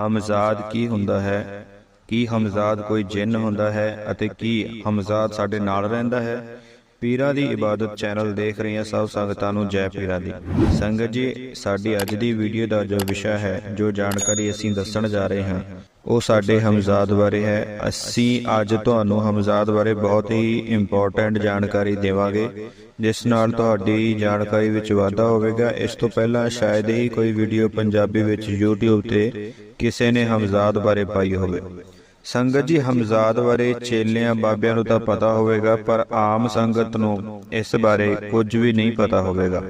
ਹਮਜ਼ਾਦ ਕੀ ਹੁੰਦਾ ਹੈ? ਕੀ ਹਮਜ਼ਾਦ ਕੋਈ ਜਿੰਨ ਹੁੰਦਾ ਹੈ ਅਤੇ ਕੀ ਹਮਜ਼ਾਦ ਸਾਡੇ ਨਾਲ ਰਹਿੰਦਾ ਹੈ? ਪੀਰਾਂ ਦੀ ਇਬਾਦਤ ਚੈਨਲ ਦੇਖ ਰਹੀਆਂ ਸਭ ਸੰਗਤਾਂ ਨੂੰ ਜੈ ਪੀਰਾਂ ਦੀ। ਸੰਗਤ ਜੀ, ਸਾਡੀ ਅੱਜ ਦੀ ਵੀਡੀਓ ਦਾ ਜੋ ਵਿਸ਼ਾ ਹੈ, ਜੋ ਜਾਣਕਾਰੀ ਅਸੀਂ ਦੱਸਣ ਜਾ ਰਹੇ ਹਾਂ, ਉਹ ਸਾਡੇ ਹਮਜ਼ਾਦ ਬਾਰੇ ਹੈ। ਅਸੀਂ ਅੱਜ ਤੁਹਾਨੂੰ ਹਮਜ਼ਾਦ ਬਾਰੇ ਬਹੁਤ ਹੀ ਇੰਪੋਰਟੈਂਟ ਜਾਣਕਾਰੀ ਦੇਵਾਂਗੇ, ਜਿਸ ਨਾਲ ਤੁਹਾਡੀ ਜਾਣਕਾਰੀ ਵਿੱਚ ਵਾਧਾ ਹੋਵੇਗਾ। ਇਸ ਤੋਂ ਪਹਿਲਾਂ ਸ਼ਾਇਦ ਹੀ ਕੋਈ ਵੀਡੀਓ ਪੰਜਾਬੀ ਵਿੱਚ YouTube ਤੇ ਕਿਸੇ ਨੇ ਹਮਜ਼ਾਦ ਬਾਰੇ ਪਾਈ ਹੋਵੇ। ਸੰਗਤ ਜੀ ਹਮਜ਼ਾਦ ਬਾਰੇ ਚੇਲਿਆਂ ਬਾਬਿਆਂ ਨੂੰ ਤਾਂ ਪਤਾ ਹੋਵੇਗਾ, ਪਰ ਆਮ ਸੰਗਤ ਨੂੰ ਇਸ ਬਾਰੇ ਕੁਝ ਵੀ ਨਹੀਂ ਪਤਾ ਹੋਵੇਗਾ।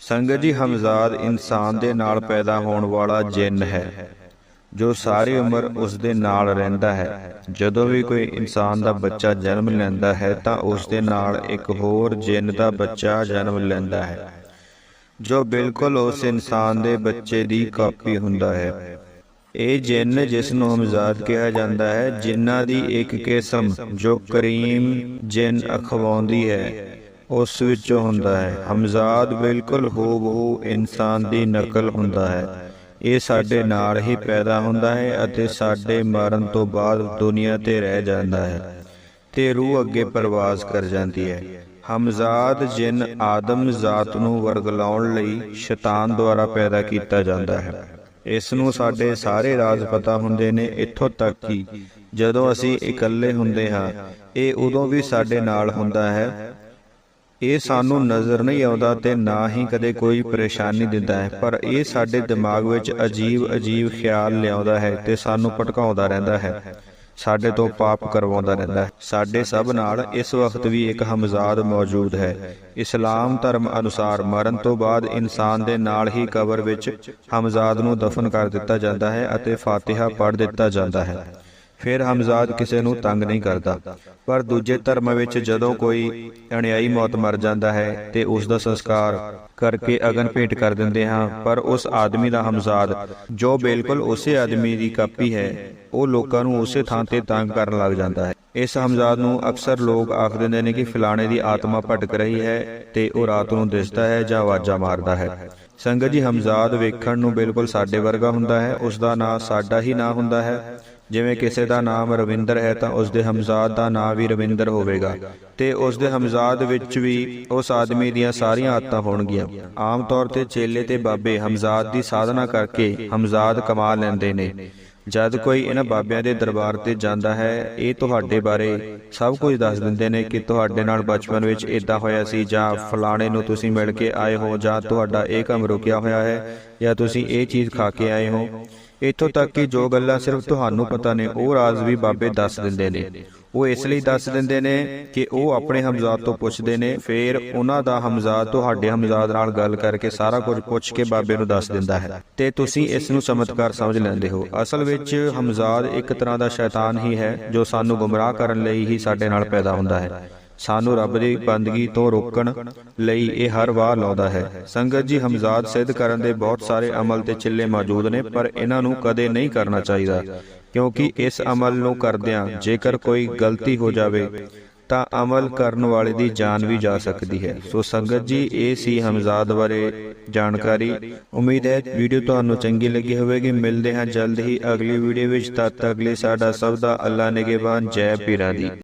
ਸੰਗਤ ਜੀ ਹਮਜ਼ਾਦ ਇਨਸਾਨ ਦੇ ਨਾਲ ਪੈਦਾ ਹੋਣ ਵਾਲਾ ਜਿੰਨ ਹੈ, ਜੋ ਸਾਰੀ ਉਮਰ ਉਸ ਦੇ ਨਾਲ ਰਹਿੰਦਾ ਹੈ। ਜਦੋਂ ਵੀ ਕੋਈ ਇਨਸਾਨ ਦਾ ਬੱਚਾ ਜਨਮ ਲੈਂਦਾ ਹੈ, ਤਾਂ ਉਸ ਦੇ ਨਾਲ ਇੱਕ ਹੋਰ ਜਿੰਨ ਦਾ ਬੱਚਾ ਜਨਮ ਲੈਂਦਾ ਹੈ, ਜੋ ਬਿਲਕੁਲ ਉਸ ਇਨਸਾਨ ਦੇ ਬੱਚੇ ਦੀ ਕਾਪੀ ਹੁੰਦਾ ਹੈ। ਇਹ ਜਿੰਨ ਜਿਸ ਨੂੰ ਹਮਜ਼ਾਦ ਕਿਹਾ ਜਾਂਦਾ ਹੈ, ਜਿਨ੍ਹਾਂ ਦੀ ਇੱਕ ਕਿਸਮ ਜੋ ਕਰੀਮ ਜਿੰਨ ਅਖਵਾਉਂਦੀ ਹੈ, ਉਸ ਵਿੱਚੋਂ ਹੁੰਦਾ ਹੈ। ਹਮਜ਼ਾਦ ਬਿਲਕੁਲ ਹੂਬਹੂ ਇਨਸਾਨ ਦੀ ਨਕਲ ਹੁੰਦਾ ਹੈ। ਇਹ ਸਾਡੇ ਨਾਲ ਹੀ ਪੈਦਾ ਹੁੰਦਾ ਹੈ ਅਤੇ ਸਾਡੇ ਮਰਨ ਤੋਂ ਬਾਅਦ ਦੁਨੀਆ ਤੇ ਰਹਿ ਜਾਂਦਾ ਹੈ ਤੇ ਰੂਹ ਅੱਗੇ ਪਰਵਾਜ਼ ਕਰ ਜਾਂਦੀ ਹੈ। ਹਮਜ਼ਾਦ ਜਿੰਨ ਆਦਮ ਜ਼ਾਤ ਨੂੰ ਵਰਗਲਾਉਣ ਲਈ ਸ਼ੈਤਾਨ ਦੁਆਰਾ ਪੈਦਾ ਕੀਤਾ ਜਾਂਦਾ ਹੈ। ਇਸ ਨੂੰ ਸਾਡੇ ਸਾਰੇ ਰਾਜ਼ ਪਤਾ ਹੁੰਦੇ ਨੇ ਇੱਥੋਂ ਤੱਕ ਕਿ ਜਦੋਂ ਅਸੀਂ ਇਕੱਲੇ ਹੁੰਦੇ ਹਾਂ, ਇਹ ਉਦੋਂ ਵੀ ਸਾਡੇ ਨਾਲ ਹੁੰਦਾ ਹੈ। ਇਹ ਸਾਨੂੰ ਨਜ਼ਰ ਨਹੀਂ ਆਉਂਦਾ ਤੇ ਨਾ ਹੀ ਕਦੇ ਕੋਈ ਪਰੇਸ਼ਾਨੀ ਦਿੰਦਾ ਹੈ, ਪਰ ਇਹ ਸਾਡੇ ਦਿਮਾਗ ਵਿੱਚ ਅਜੀਬ ਅਜੀਬ ਖਿਆਲ ਲਿਆਉਂਦਾ ਹੈ ਤੇ ਸਾਨੂੰ ਭਟਕਾਉਂਦਾ ਰਹਿੰਦਾ ਹੈ। ਸਾਡੇ ਤੋਂ ਪਾਪ ਕਰਵਾਉਂਦਾ ਰਹਿੰਦਾ ਹੈ। ਸਾਡੇ ਸਭ ਨਾਲ ਇਸ ਵਕਤ ਵੀ ਇੱਕ ਹਮਜ਼ਾਦ ਮੌਜੂਦ ਹੈ। ਇਸਲਾਮ ਧਰਮ ਅਨੁਸਾਰ ਮਰਨ ਤੋਂ ਬਾਅਦ ਇਨਸਾਨ ਦੇ ਨਾਲ ਹੀ ਕਬਰ ਵਿੱਚ ਹਮਜ਼ਾਦ ਨੂੰ ਦਫਨ ਕਰ ਦਿੱਤਾ ਜਾਂਦਾ ਹੈ ਅਤੇ ਫਾਤਿਹਾ ਪੜ੍ਹ ਦਿੱਤਾ ਜਾਂਦਾ ਹੈ। ਫਿਰ ਹਮਜ਼ਾਦ ਕਿਸੇ ਨੂੰ ਤੰਗ ਨਹੀਂ ਕਰਦਾ। ਪਰ ਦੂਜੇ ਧਰਮ ਵਿੱਚ ਜਦੋਂ ਕੋਈ ਅਣਿਆਈ ਮੌਤ ਮਰ ਜਾਂਦਾ ਹੈ ਤੇ ਉਸ ਦਾ ਸੰਸਕਾਰ ਕਰਕੇ ਅਗਨ ਭੇਟ ਕਰ ਦਿੰਦੇ ਹਾਂ, ਪਰ ਉਸ ਆਦਮੀ ਦਾ ਹਮਜ਼ਾਦ, ਜੋ ਬਿਲਕੁਲ ਉਸੇ ਆਦਮੀ ਦੀ ਕਾਪੀ ਹੈ, ਉਹ ਲੋਕਾਂ ਨੂੰ ਉਸੇ ਥਾਂ ਤੇ ਤੰਗ ਕਰਨ ਲੱਗ ਜਾਂਦਾ ਹੈ। ਇਸ ਹਮਜ਼ਾਦ ਨੂੰ ਅਕਸਰ ਲੋਕ ਆਖ ਦਿੰਦੇ ਨੇ ਕਿ ਫਲਾਣੇ ਦੀ ਆਤਮਾ ਭਟਕ ਰਹੀ ਹੈ ਤੇ ਉਹ ਰਾਤ ਨੂੰ ਦਿਸਦਾ ਹੈ ਜਾਂ ਆਵਾਜ਼ਾਂ ਮਾਰਦਾ ਹੈ। ਸੰਗਤ ਜੀ, ਹਮਜ਼ਾਦ ਵੇਖਣ ਨੂੰ ਬਿਲਕੁਲ ਸਾਡੇ ਵਰਗਾ ਹੁੰਦਾ ਹੈ, ਉਸ ਦਾ ਨਾਂ ਸਾਡਾ ਹੀ ਨਾਂ ਹੁੰਦਾ ਹੈ। ਜਿਵੇਂ ਕਿਸੇ ਦਾ ਨਾਮ ਰਵਿੰਦਰ ਹੈ ਤਾਂ ਉਸ ਦੇ ਹਮਜ਼ਾਦ ਦਾ ਨਾਮ ਵੀ ਰਵਿੰਦਰ ਹੋਵੇਗਾ। ਤੇ ਉਸ ਦੇ ਹਮਜ਼ਾਦ ਵਿੱਚ ਵੀ ਉਸ ਆਦਮੀ ਦੀਆਂ ਸਾਰੀਆਂ ਆਦਤਾਂ ਹੋਣਗੀਆਂ। ਆਮ ਤੌਰ ਤੇ ਚੇਲੇ ਤੇ ਬਾਬੇ ਹਮਜ਼ਾਦ ਦੀ ਸਾਧਨਾ ਕਰਕੇ ਹਮਜ਼ਾਦ ਕਮਾ ਲੈਂਦੇ ਨੇ। ਜਦ ਕੋਈ ਇਹਨਾਂ ਬਾਬਿਆਂ ਦੇ ਦਰਬਾਰ ਤੇ ਜਾਂਦਾ ਹੈ ਇਹ ਤੁਹਾਡੇ ਬਾਰੇ ਸਭ ਕੁਝ ਦੱਸ ਦਿੰਦੇ ਨੇ ਕਿ ਤੁਹਾਡੇ ਨਾਲ ਬਚਪਨ ਵਿੱਚ ਇਦਾਂ ਹੋਇਆ ਸੀ ਜਾਂ ਫਲਾਣੇ ਨੂੰ ਤੁਸੀਂ ਮਿਲ ਕੇ ਆਏ ਹੋ ਜਾਂ ਤੁਹਾਡਾ ਇਹ ਕੰਮ ਰੁਕਿਆ ਹੋਇਆ ਹੈ ਜਾਂ ਤੁਸੀਂ ਇਹ ਚੀਜ਼ ਖਾ ਕੇ ਆਏ ਹੋ ਇੱਥੋਂ ਤੱਕ ਕਿ ਜੋ ਗੱਲਾਂ ਸਿਰਫ ਤੁਹਾਨੂੰ ਪਤਾ ਨੇ ਉਹ ਰਾਜ਼ ਵੀ ਬਾਬੇ ਦੱਸ ਦਿੰਦੇ ਨੇ। ਉਹ ਇਸ ਲਈ ਦੱਸ ਦਿੰਦੇ ਨੇ ਕਿ ਉਹ ਆਪਣੇ ਹਮਜ਼ਾਦ ਤੋਂ ਪੁੱਛਦੇ ਨੇ, ਫਿਰ ਉਹਨਾਂ ਦਾ ਹਮਜ਼ਾਦ ਤੁਹਾਡੇ ਹਮਜ਼ਾਦ ਨਾਲ ਗੱਲ ਕਰਕੇ ਸਾਰਾ ਕੁਝ ਪੁੱਛ ਕੇ ਬਾਬੇ ਨੂੰ ਦੱਸ ਦਿੰਦਾ ਹੈ। ਤੇ ਤੁਸੀਂ ਇਸ ਨੂੰ ਚਮਤਕਾਰ ਸਮਝ ਲੈਂਦੇ ਹੋ। ਅਸਲ ਵਿੱਚ ਹਮਜ਼ਾਦ ਇੱਕ ਤਰ੍ਹਾਂ ਦਾ ਸ਼ੈਤਾਨ ਹੀ ਹੈ, ਜੋ ਸਾਨੂੰ ਗੁੰਮਰਾਹ ਕਰਨ ਲਈ ਹੀ ਸਾਡੇ ਨਾਲ ਪੈਦਾ ਹੁੰਦਾ ਹੈ। ਸਾਨੂੰ ਰੱਬ ਦੀ ਬੰਦਗੀ ਤੋਂ ਰੋਕਣ ਲਈ ਇਹ ਹਰ ਵਾਰ ਲਾਉਂਦਾ ਹੈ। ਸੰਗਤ ਜੀ, ਹਮਜ਼ਾਦ ਸਿੱਧ ਕਰਨ ਦੇ ਬਹੁਤ ਸਾਰੇ ਅਮਲ ਤੇ ਚਿੱਲੇ ਮੌਜੂਦ ਨੇ, ਪਰ ਇਹਨਾਂ ਨੂੰ ਕਦੇ ਨਹੀਂ ਕਰਨਾ ਚਾਹੀਦਾ। ਕਿਉਂਕਿ ਇਸ ਅਮਲ ਨੂੰ ਕਰਦਿਆਂ ਜੇਕਰ ਕੋਈ ਗਲਤੀ ਹੋ ਜਾਵੇ ਤਾਂ ਅਮਲ ਕਰਨ ਵਾਲੇ ਦੀ ਜਾਨ ਵੀ ਜਾ ਸਕਦੀ ਹੈ। ਸੋ ਸੰਗਤ ਜੀ ਇਹ ਸੀ ਹਮਜ਼ਾਦ ਬਾਰੇ ਜਾਣਕਾਰੀ। ਉਮੀਦ ਹੈ ਵੀਡੀਓ ਤੁਹਾਨੂੰ ਚੰਗੀ ਲੱਗੀ ਹੋਵੇਗੀ। ਮਿਲਦੇ ਹਾਂ ਜਲਦ ਹੀ ਅਗਲੀ ਵੀਡੀਓ ਵਿੱਚ। ਤਦ ਤੱਕ ਲਈ ਸਾਡਾ ਸਭ ਦਾ ਅੱਲਾ ਨਿਗਹਿਬਾਨ ਜੈ ਪੀਰਾਂ ਦੀ।